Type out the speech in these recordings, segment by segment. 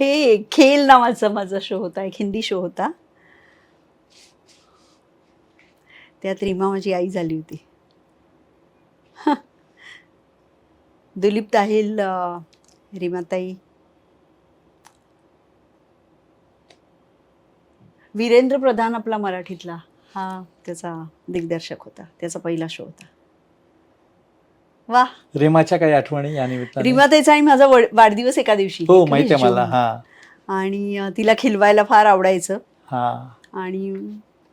हे खेल नावाचा माझा शो होता एक हिंदी शो होता. त्यात रीमा माझी आई झाली होती. दुलीप ताहिल रिमाताई रीमाताई. वीरेंद्र प्रधान आपला मराठीतला. हा त्याचा दिग्दर्शक होता. त्याचा पहिला शो होता. वा. रेमाच्या काही आठवणी या निमित्ताने? रीमाताईचा आणि माझा वड- वाढदिवस एका दिवशी. हो एकवीस माहिती आहे मला जून. हा. आणि अं, तिला खिलवायला फार आवडायचं. हा. आणि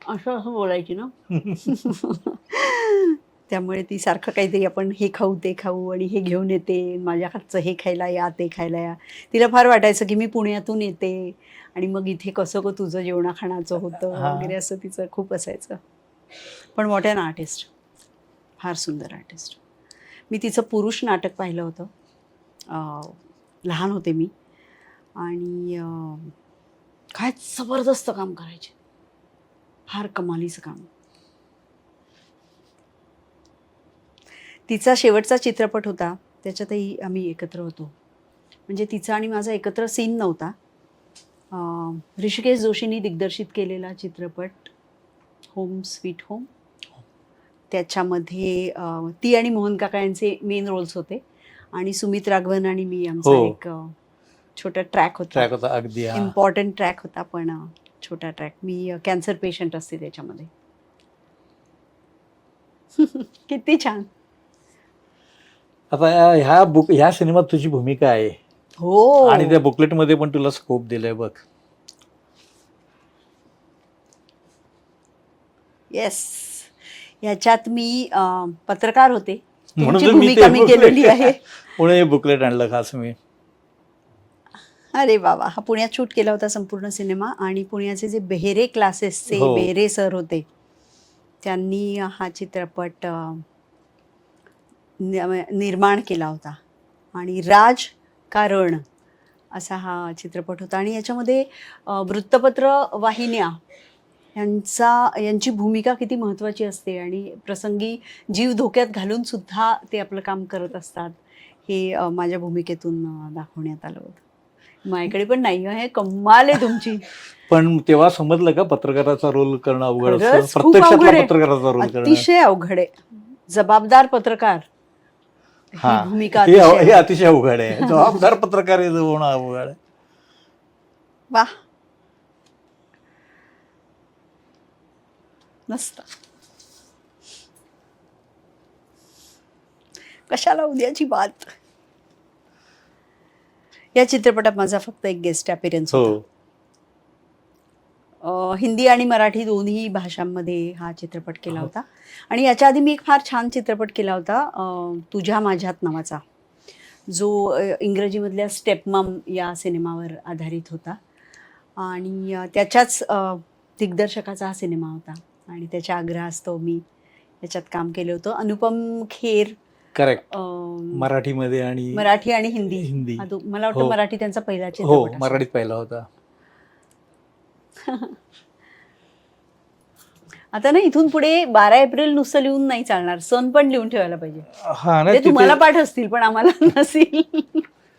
असं असं बोलायची ना. त्यामुळे ती सारखं काहीतरी आपण हे खाऊ ते खाऊ आणि हे घेऊन येते. माझ्या हातचं हे खायला या ते खायला या. तिला फार वाटायचं की मी पुण्यातून येते. आणि मग इथे कसं ग तुझं जेवणाखाणाचं होतं हा. वगैरे असं तिचं खूप असायचं. पण मोठ्या ना आर्टिस्ट. फार सुंदर आर्टिस्ट. मी तिचं पुरुष नाटक पाहिलं होतं. लहान होते मी. आणि काय जबरदस्त काम करायचे. फार कमालीचं काम. तिचा शेवटचा चित्रपट होता. त्याच्यातही आम्ही एकत्र होतो. म्हणजे तिचा आणि माझा एकत्र सीन नव्हता. ऋषिकेश जोशींनी दिग्दर्शित केलेला चित्रपट होम स्वीट होम. त्याच्यामध्ये ती आणि मोहन काका यांचे मेन रोल्स होते. आणि सुमित राघवन आणि मी आमचा हो. एक छोटा ट्रॅक होता. ट्रॅक होता अगदी हा. इम्पॉर्टंट ट्रॅक होता पण छोटा ट्रॅक मी कॅन्सर पेशंट असते त्याच्यामध्ये. किती छान. आता या- ह्या बुक ह्या सिनेमात तुझी भूमिका आहे. हो. आणि त्या बुकलेटमध्ये पण तुला स्कोप दिलाय बघ. येस याच्यात मी पत्रकार होते. तुमची भूमिका मी केलेली आहे. पुणे बुकलेट आणलं खास मी. अरे बाबा हा पुण्यात शूट केला होता संपूर्ण सिनेमा आणि पुण्याचे जे बेहेरे क्लासेसचे हो. बेहेरे सर होते त्यांनी हा चित्रपट निर्माण केला होता. आणि राजकारण असा हा चित्रपट होता. आणि याच्यामध्ये वृत्तपत्र वाहिन्या यांचा यांची भूमिका किती महत्त्वाची असते आणि प्रसंगी जीव धोक्यात घालून सुद्धा ते आपलं काम करत असतात हे माझ्या भूमिकेतून दाखवण्यात आलं होतं. माझ्याकडे पण नाही आहे कमाल आहे तुमची. पण तेव्हा समजलं का पत्रकाराचा रोल करणं अवघड. पत्रकाराचा रोल अतिशय अवघड आहे. जबाबदार पत्रकार भूमिका हे अतिशय अतिशय अवघड आहे. जबाबदार पत्रकार होणं अवघड आहे. वा मस्त कशाला उद्याची बात? या चित्रपटात माझा फक्त एक गेस्ट अपिरियन्स हो. हिंदी आणि मराठी दोन्ही भाषांमध्ये हा चित्रपट केला. होता. आणि याच्या आधी मी एक फार छान चित्रपट केला होता तुझ्या माझ्यात नावाचा. जो इंग्रजीमधल्या स्टेपमम या सिनेमावर आधारित होता. आणि त्याच्याच दिग्दर्शकाचा हा सिनेमा होता. आणि त्याच्या आग्रहास्तव मी याच्यात काम केलं होतं. अनुपम खेर करेक्ट मराठीमध्ये आणि मराठी आणि हिंदी. हिंदी. मला वाटतं हो. मराठी त्यांचा पहिला हो. मराठीत पाहिला होता. आता ना इथून पुढे बारा एप्रिल नुसतं लिहून नाही चालणार. सण पण लिहून ठेवायला पाहिजे. हा तुम्हाला पाठ असतील पण आम्हाला नसतील